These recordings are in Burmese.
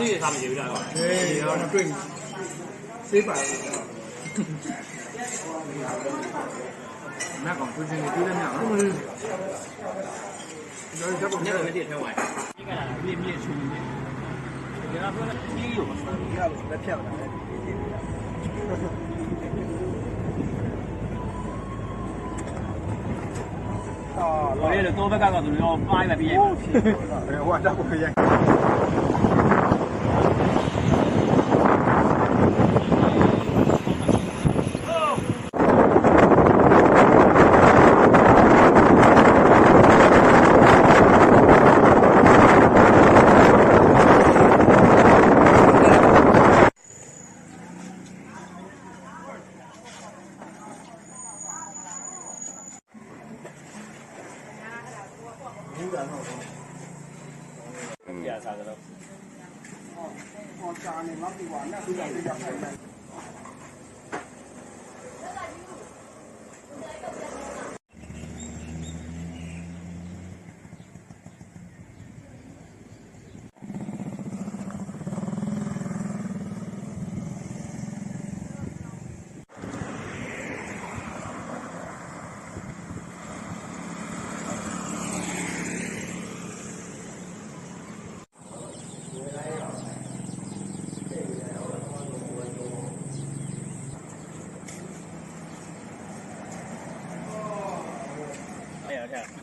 绿的他们留下了。对，然后对，谁把？那个不是你丢的两个。你那个没得车位。你你也去一点。你那个你有？你那个在骗我？我这人多不干个东西，我买一个毕业。哎，我这不可以。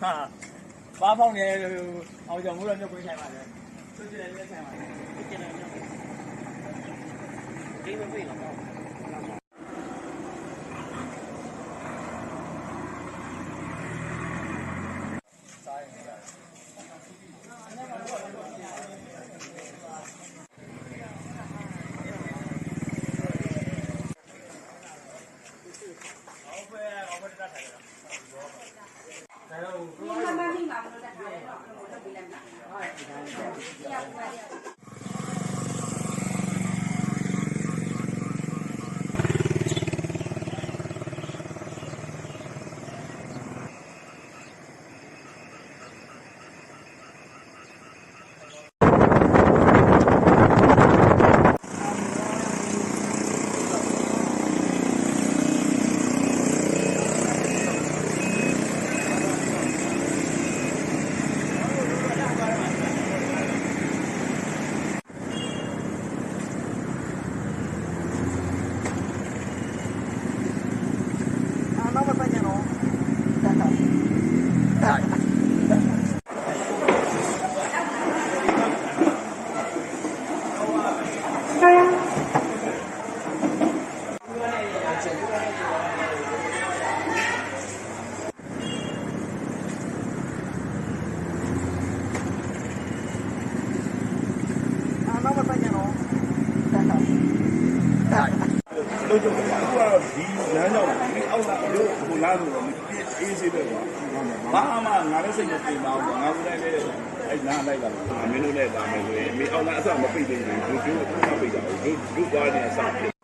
ဟာဘာဖောင်းနေအောင်ကြောင့်ဘုရားမြတ်ကိုဆိုင်ပါလေသူကျတယ်လက်ဆိုင်ပါလေကျတယ်မြတ်ဒီမပြေတော့ လို့ကျတော့အခုကတော့ဒီလမ်းကြောင်းဒီအောက်လာလို့ဟိုလာလို့တော့အေးစေးပဲကွာဘာမှငါလည်းစိတ်မပြေပါဘူးငါကလည်းအဲ့လမ်းလိုက်တာမင်းတို့လည်းဒါမယ်ဆိုရင်မင်းအောက်လာအစမပိတ်သေးဘူးဒုဒုမပိတ်တာဘူးဒုဒုသွားနေအစ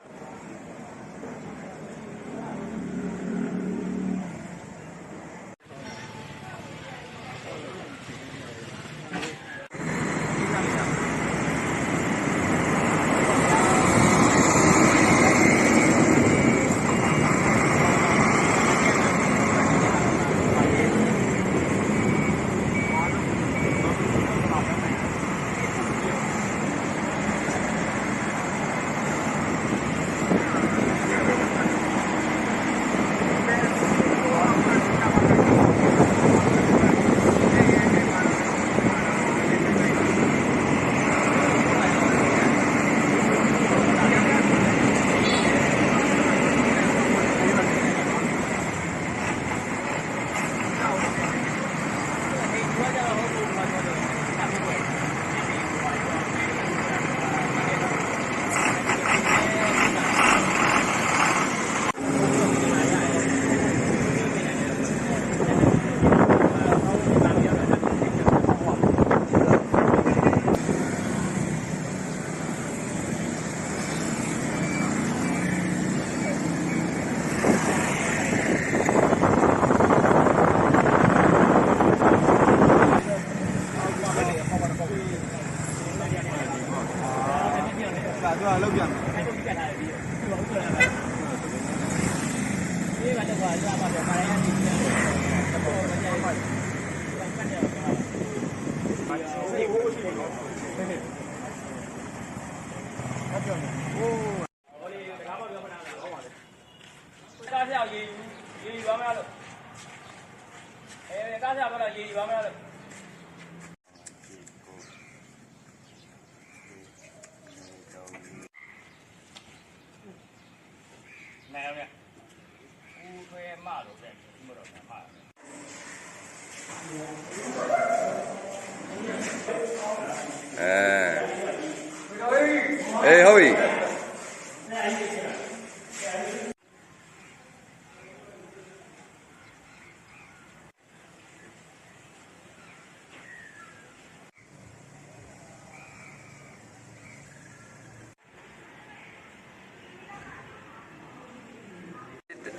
哎，好伟。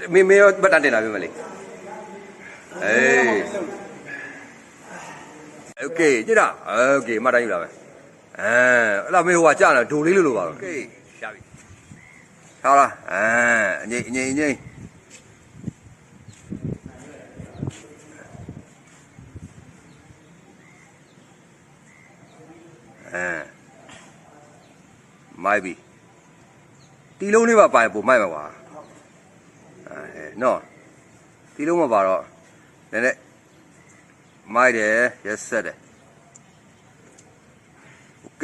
没没有不打电话，别买哎，OK，知道？OK，马上有了呗。 အဲအဲ့လားမေဟိုကကြာတယ်ဒိုလေးလို့လို့ပါတော့ကဲရှာပြီဟာလားအဲအငိမ့်အငိမ့်အငိမ့်အဲမိုက်ပြီတီလုံးလေးပါပါပို့မိုက်မှာပါအဲနော်တီလုံးမပါတော့နည်းနည်းမိုက်တယ်ရက်ဆက်တယ် โอเค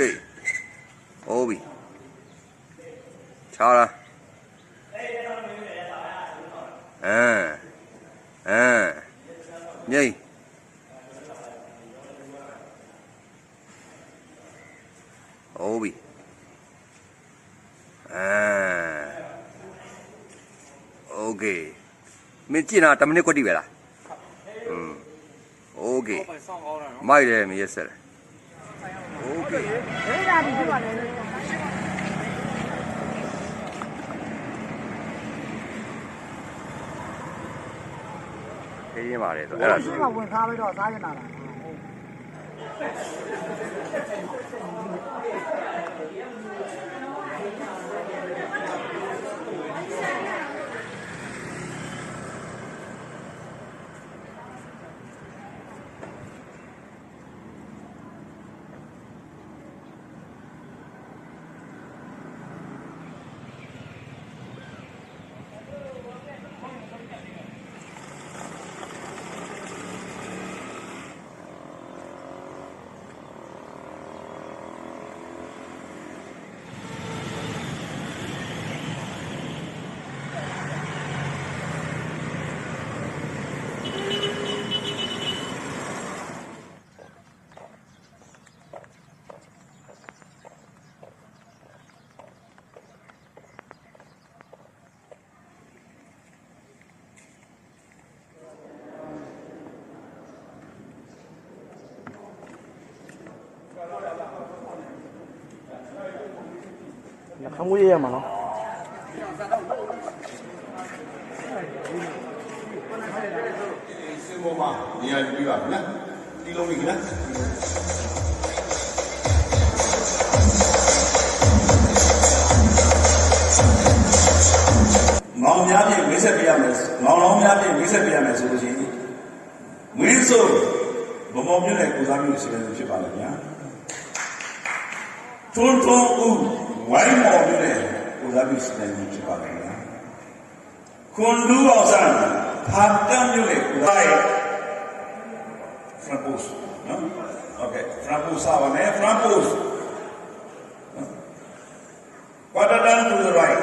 ဟုတ်ပြီချာလားအဲအဲညိဟုတ်ပြီအဲโอเคမင်းကြည့်နာ10မိနစ်ခွတ်တိပဲလားอืมโอเค ဆောင်းကောင်းတာနော် မိုက်တယ်မရက်ဆက်တယ် 谁家的地方的人给你。妈的问他们打 အဲ့ဒါဆိုဒီမှာဝင်ထားပြီးတော့စားရတာလားခမွေးရမှာနော်စင်ပေါ်မှာနေရာယူပြီးပါနော်ဒီလုံးကြီးနော်မောင်များဖြင့်မိတ်ဆက်ပြရမယ်မောင်လောင်းများဖြင့်မိတ်ဆက်ပြရမယ်ဆိုလို့ရှိရင်ဝင်းဆိုဘမောင်မြင့်တဲ့ကိုစားမျိုးစီစဉ်ဖြစ်ပါလိမ့်ဗျာထွန်းထွန်းဦးဝိုင်းမော် မြင့်တဲ့ကိုစားမျိုးစီစဉ်ဖြစ်ပါလိမ့်ဗျာခွန်လူအောင်ဆန်းဖာတမ်းမြင့်တဲ့ကိုစားရဲ့ Frampus, no? Okay, Frampus sawa ne? Frampus. Quarter turn to the right.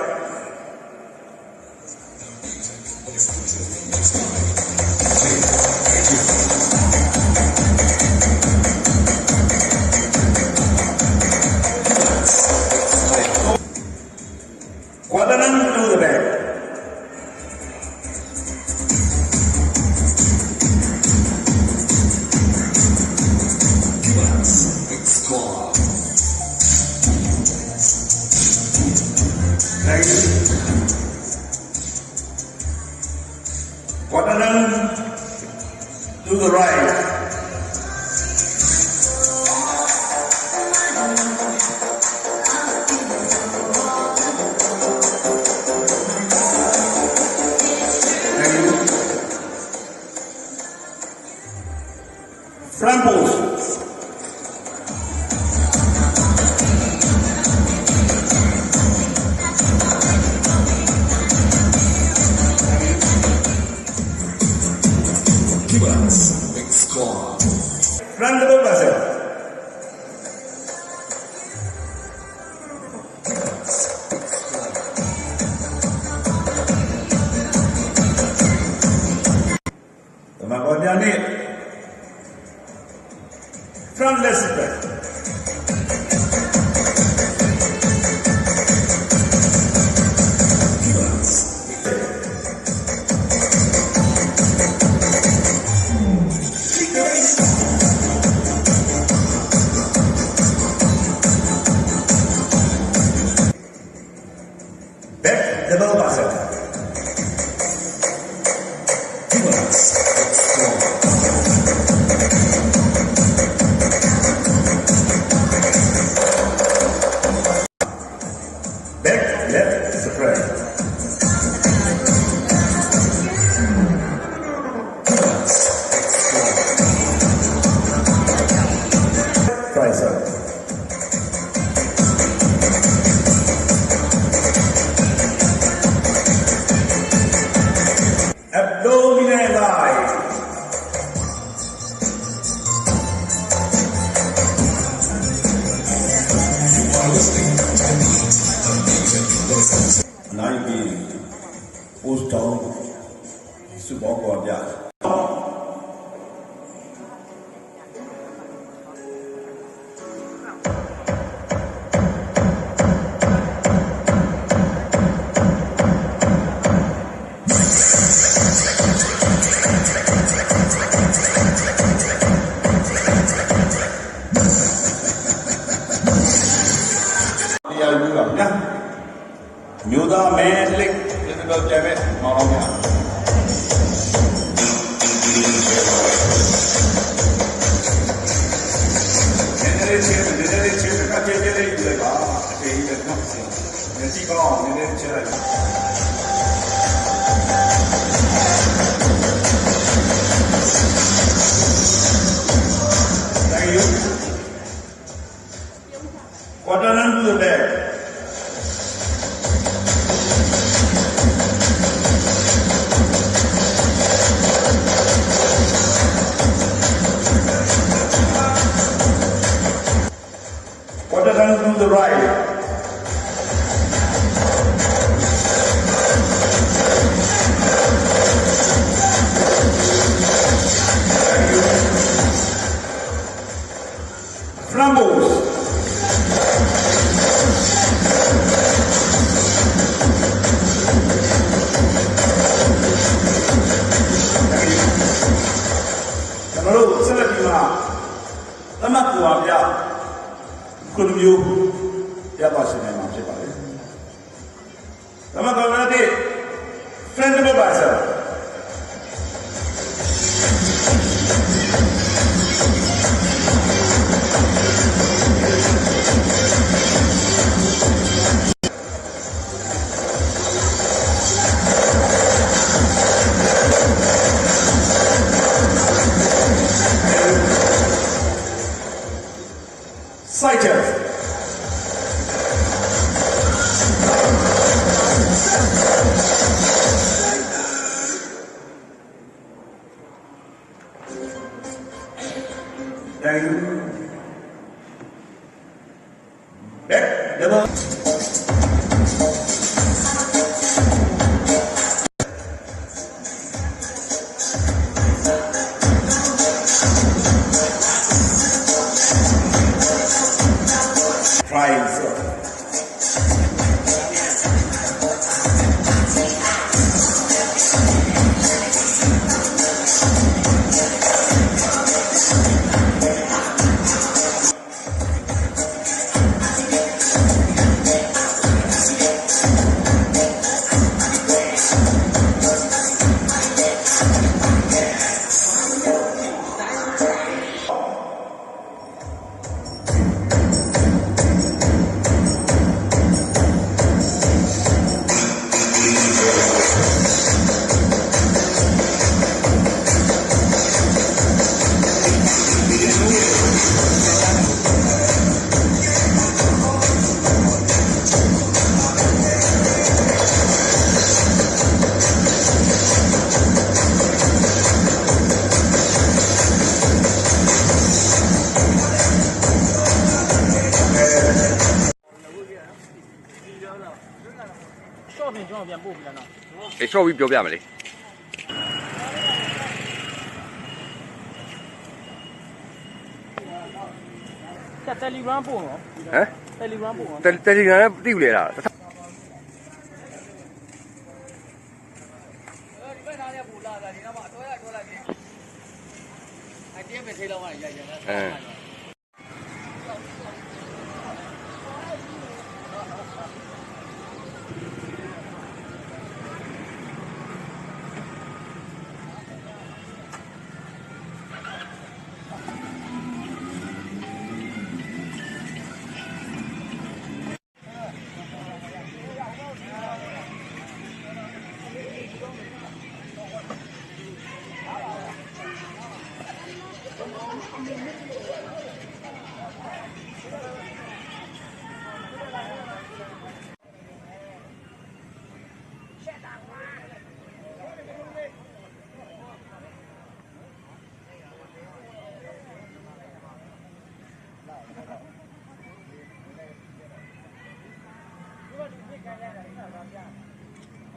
examples. 你的地方，我 kalau. quando eu Daily post. အေး short ပြီးပြောပြမယ်လေကတယ်လီဂရမ်ပို့နော်ဟမ်တယ်လီဂရမ်ပို့နော်တယ်တယ်လီဂရမ်နဲ့တိဘူးလေလားဒီဘက်သားလေးပူလာတာဒီနောက်မှာအတော်ရတော်လိုက်ပြီအတင်းပဲထိလောက်မှရရရအဲအဲ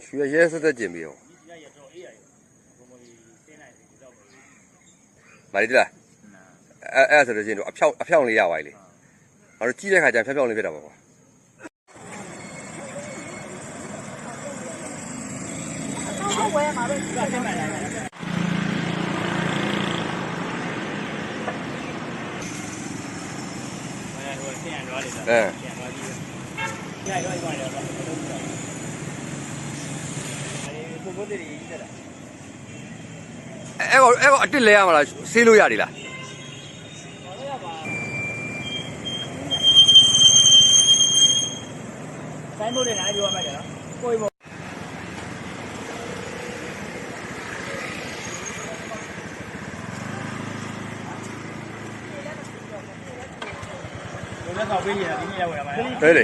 确实是在进没有买一只二二十多斤重啊漂漂亮呀下外地反正几点开奖票票里面的。吧我也拿到几个三百来个嗯 ကြီးတဲ့ခါကျဖြောင်းဖြောင်းလေးဖြစ်တာပါကွာကတင်းလိုက်လိုက်အဲဟိုဆင်းရတော့လေဆင်းရတော့ကြီးညရောရောရောတော့အဲဒီပုဂ္ဂိုလ်တွေကြီးတက်တာအဲ့ကောအဲ့ကောအတစ်လဲရမလားဆေးလို့ရတယ်လားဆိုင်ဘုတ်တွေနိုင်ပြောမှကြတော့ကိုယ်ဘုတ်ဘယ်တော့ပေးရတာဒီနေ့ရောက်ရမှာဟဲ့လေ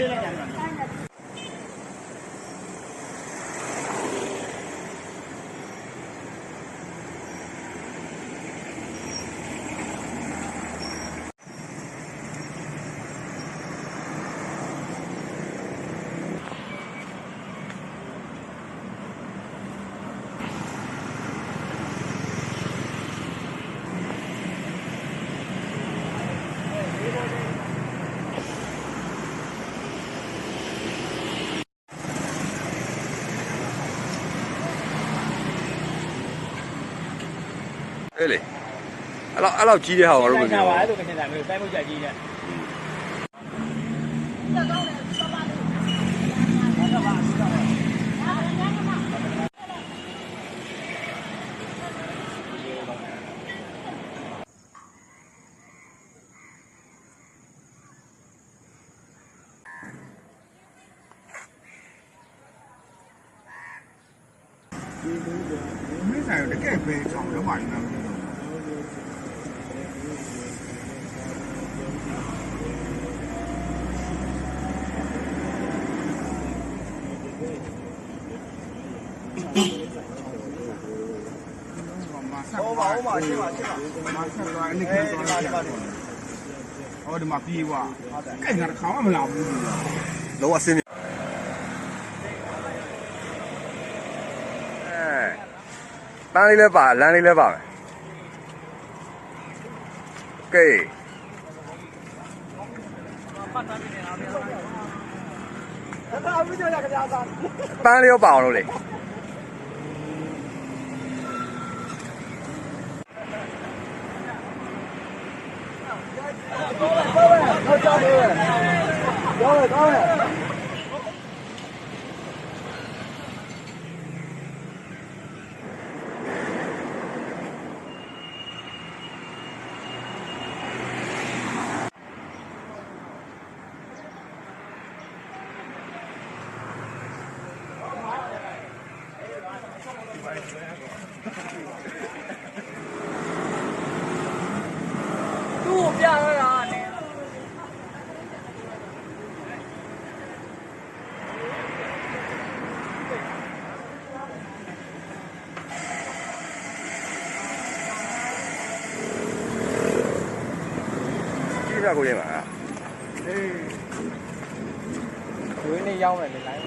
လောက်အဲ့လောက်ကြီးတဲ့ဟာကိုငါတို့မ ဆိုင် ပြော ပါ ဘူး အဲ့လိုကစင်တာမျိုးတိုင်းမှုကြကြီးတဲ့ မင်းဆိုင်တကယ်ပဲချောင်းလုံးပါလိမ့်မယ် ပါဟောပါရှင်းပါရှင်းပါမဆက်သွားအဲ့ဒီကသွားတယ်ဟောဒီမှာပြေးွားအဲ့ငါတစ်ခါမှမလာဘူးလောအစင်းအဲပန်းလေးလည်းပါလမ်းလေးလည်းပါမယ်ကဲဒါအမှုကြရကြတာပန်းလေးရောပါအောင်လို့လေ Rồi, thôi. 下过这玩意哎嗯。属于那样问你来了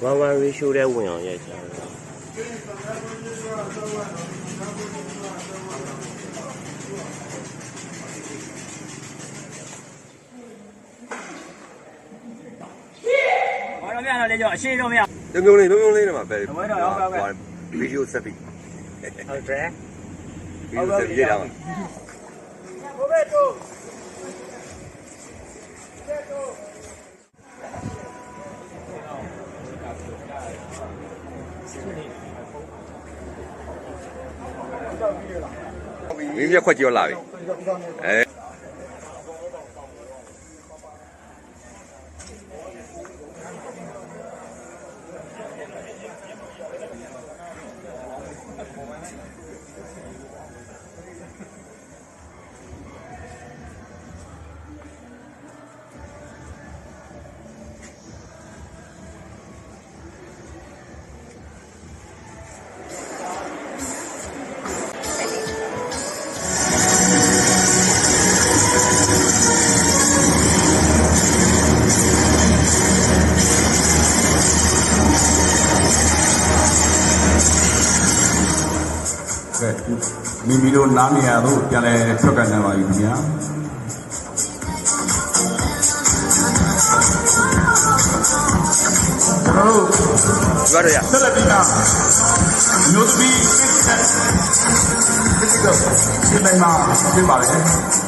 弯弯瑞秀莲姑娘也行嗯好的谢谢王者面。了那就谢谢面都用力都用力了吗 video selfie hơi rác video selfie dưới đâu Mình biết khoa chiều lại. ပြန်လဲထွက်ကန်နေပါပြီခင်ဗျာကျွန်တော်တို့ဒီကတော့ရဆက်လက်ပြီးတော့မျိုးသမီးစစ်စစ်တော့ဒီတိုင်းမှာပြင်ပါလေ